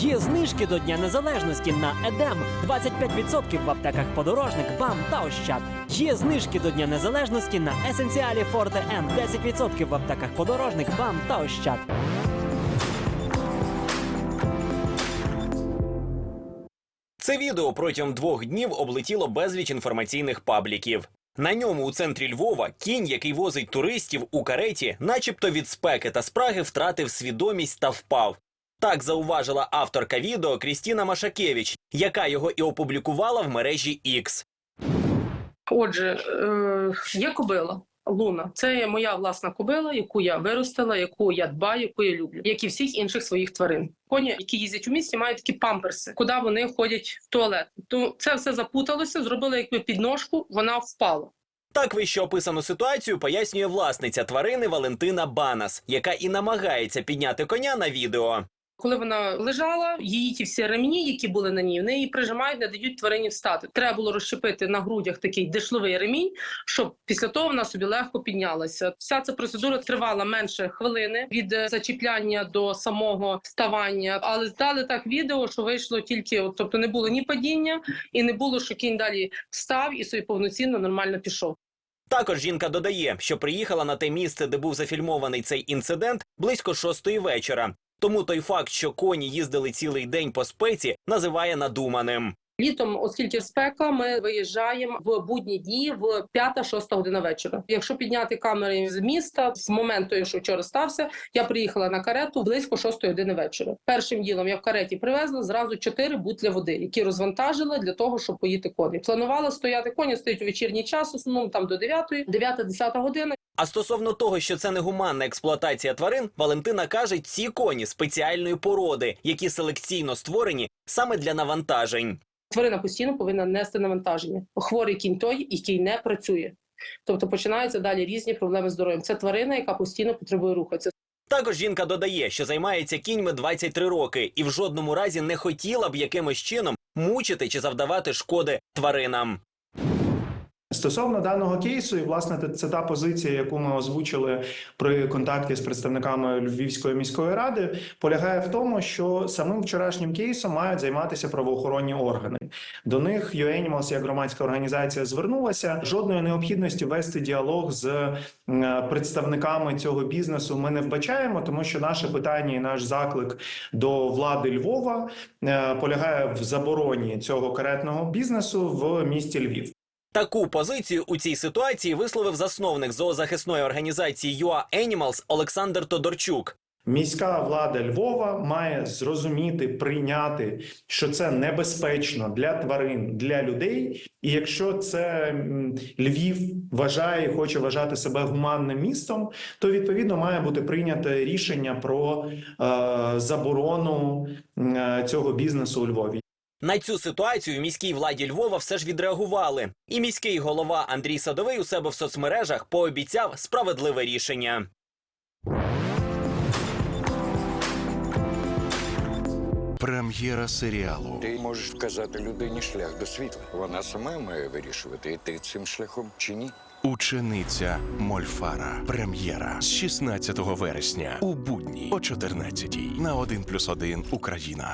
Є знижки до Дня Незалежності на Едем 25% в аптеках подорожник, БАМ та Ощад. Є знижки до Дня Незалежності на Есенціалі Форте М 10% в аптеках подорожник, БАМ та Ощад. Це відео протягом двох днів облетіло безліч інформаційних пабліків. На ньому у центрі Львова кінь, який возить туристів у кареті, начебто від спеки та спраги втратив свідомість та впав. Так зауважила авторка відео Крістіна Машакевич, яка його і опублікувала в мережі X. Отже, е, є кобила. Луна, це є моя власна кобила, яку я виростила, яку я дбаю, яку я люблю, як і всіх інших своїх тварин. Коні, які їздять у місті, мають такі памперси, куди вони ходять в туалет. То це все запуталося, зробили якби підножку, вона впала. Так вище описану ситуацію пояснює власниця тварини Валентина Банас, яка і намагається підняти коня на відео. Коли вона лежала, її ті всі ремні, які були на ній, вони її прижимають, не дають тварині встати. Треба було розщепити на грудях такий дишловий ремінь, щоб після того вона собі легко піднялася. Вся ця процедура тривала менше хвилини від е, зачіпляння до самого вставання. Але здали так відео, що вийшло тільки, от, тобто не було ні падіння, і не було, що кінь далі встав і собі повноцінно нормально пішов. Також жінка додає, що приїхала на те місце, де був зафільмований цей інцидент, близько шостої вечора. Тому той факт, що коні їздили цілий день по спеці, називає надуманим. Літом, оскільки спека, ми виїжджаємо в будні дні в 5-6 година вечора. Якщо підняти камери з міста, з моменту, що вчора стався, я приїхала на карету близько 6 години вечора. Першим ділом я в кареті привезла зразу 4 бутля води, які розвантажила для того, щоб поїти коні. Планувала стояти коні, стоять у вечірній час, основному там до 9, 9-10 година. А стосовно того, що це негуманна експлуатація тварин, Валентина каже, ці коні спеціальної породи, які селекційно створені саме для навантажень. Тварина постійно повинна нести навантаження. Хворий кінь той, який не працює. Тобто починаються далі різні проблеми з здоров'ям. Це тварина, яка постійно потребує рухатися. Також жінка додає, що займається кіньми 23 роки і в жодному разі не хотіла б якимось чином мучити чи завдавати шкоди тваринам. Стосовно даного кейсу, і власне це- та позиція, яку ми озвучили при контакті з представниками Львівської міської ради, полягає в тому, що самим вчорашнім кейсом мають займатися правоохоронні органи. До них UAnimals, як громадська організація, звернулася. Жодної необхідності вести діалог з е, представниками цього бізнесу ми не вбачаємо, тому що наше питання і наш заклик до влади Львова е, полягає в забороні цього каретного бізнесу в місті Львів. Таку позицію у цій ситуації висловив засновник зоозахисної організації UA Animals Олександр Тодорчук. Міська влада Львова має зрозуміти, прийняти, що це небезпечно для тварин, для людей. І якщо це Львів вважає хоче вважати себе гуманним містом, то відповідно має бути прийнято рішення про е, заборону е, цього бізнесу у Львові. На цю ситуацію міській владі Львова все ж відреагували. І міський голова Андрій Садовий у себе в соцмережах пообіцяв справедливе рішення. Прем'єра серіалу Ти можеш вказати людині шлях до світла. Вона сама має вирішувати, йти цим шляхом чи ні. Учениця Мольфара. Прем'єра з 16 вересня у будні о 14 на 1+,1 Україна.